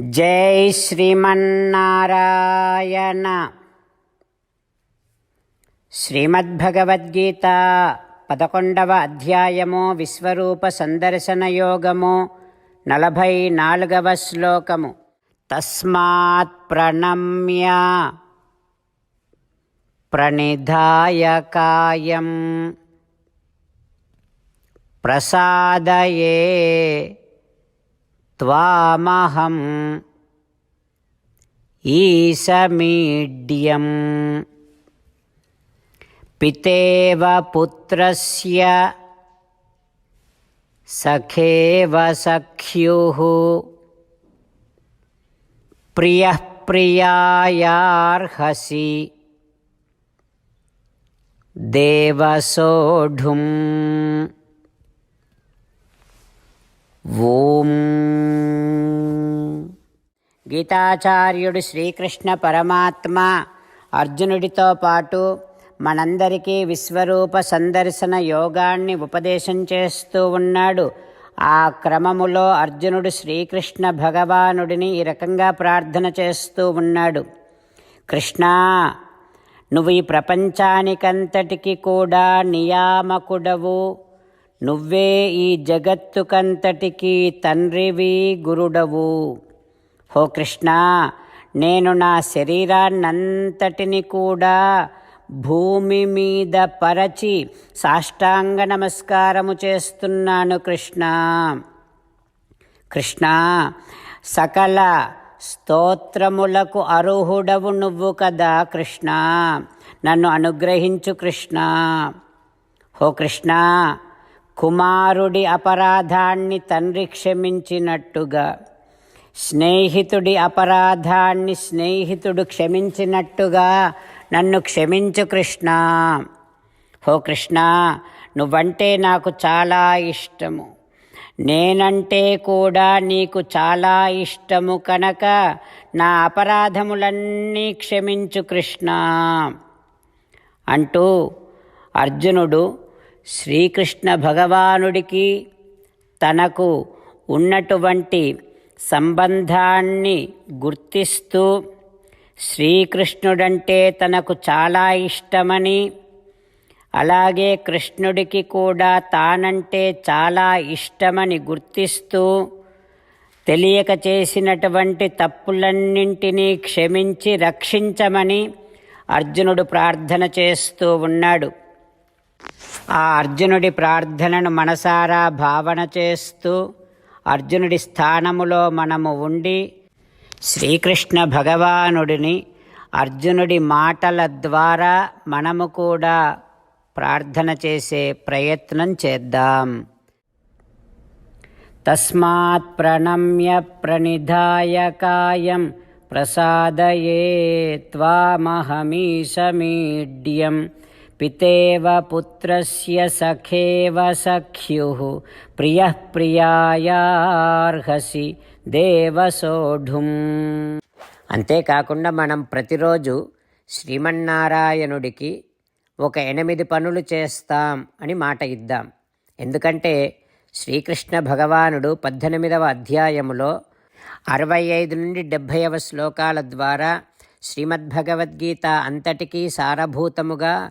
జై శ్రీమన్నారాయణ. శ్రీమద్భగవద్గీత పదకొండవ అధ్యాయము విశ్వరూప సందర్శన యోగము నలభై నాలుగవ శ్లోకము. తస్మాత్ ప్రణమ్య ప్రణిధాయ కాయం ప్రసాదయే. त्वामहम्। ईशमीड्यम्। पितेव पुत्रस्य सखेव सख्युः। प्रियः प्रियायार्हसि। देवसोढुम् ఓం. గీతాచార్యుడు శ్రీకృష్ణ పరమాత్మ అర్జునుడితో పాటు మనందరికీ విశ్వరూప సందర్శన యోగాన్ని ఉపదేశం చేస్తూ ఉన్నాడు. ఆ క్రమములో అర్జునుడు శ్రీకృష్ణ భగవానుడిని ఈ రకంగా ప్రార్థన చేస్తూ ఉన్నాడు. కృష్ణా నువ్వు ఈ ప్రపంచానికంతటికి కూడా నియామకుడవు. నువ్వే ఈ జగత్తుకంతటికి తండ్రివి గురుడవు. హో కృష్ణ నేను నా శరీరాన్నంతటిని కూడా భూమి మీద పరచి సాష్టాంగ నమస్కారము చేస్తున్నాను కృష్ణ. కృష్ణ సకల స్తోత్రములకు అర్హుడవు నువ్వు కదా కృష్ణ. నన్ను అనుగ్రహించు కృష్ణ. హో కృష్ణ కుమారుడి అపరాధాన్ని తండ్రి క్షమించినట్టుగా స్నేహితుడి అపరాధాన్ని స్నేహితుడు క్షమించినట్టుగా నన్ను క్షమించు కృష్ణ. హో కృష్ణ నువ్వంటే నాకు చాలా ఇష్టము. నేనంటే కూడా నీకు చాలా ఇష్టము కనుక నా అపరాధములన్నీ క్షమించు కృష్ణ. అంటూ అర్జునుడు శ్రీకృష్ణ భగవానుడికి తనకు ఉన్నటువంటి సంబంధాన్ని గుర్తిస్తూ శ్రీకృష్ణుడంటే తనకు చాలా ఇష్టమని అలాగే కృష్ణుడికి కూడా తానంటే చాలా ఇష్టమని గుర్తిస్తూ తెలియక చేసినటువంటి తప్పులన్నింటినీ క్షమించి రక్షించమని అర్జునుడు ప్రార్థన చేస్తూ ఉన్నాడు. ఆ అర్జునుడి ప్రార్థనను మనసారా భావన చేస్తూ అర్జునుడి స్థానములో మనము ఉండి శ్రీకృష్ణ భగవానుడిని అర్జునుడి మాటల ద్వారా మనము కూడా ప్రార్థన చేసే ప్రయత్నం చేద్దాం. తస్మాత్ ప్రణమ్య ప్రణిధాయ కాయం ప్రసాదయే త్వామహమీశమీడ్యం. పితేవ పుత్రస్య సఖేవ సఖ్యు ప్రియ ప్రియాయార్హసి దేవసోఢుం అంతేకాకుండా మనం ప్రతిరోజు శ్రీమన్నారాయణుడికి ఒక ఎనిమిది పనులు చేస్తాం అని మాట ఇద్దాం. ఎందుకంటే శ్రీకృష్ణ భగవానుడు పద్దెనిమిదవ అధ్యాయములో అరవై ఐదు నుండి డెబ్భైవ శ్లోకాల ద్వారా శ్రీమద్భగవద్గీత అంతటికీ సారభూతముగా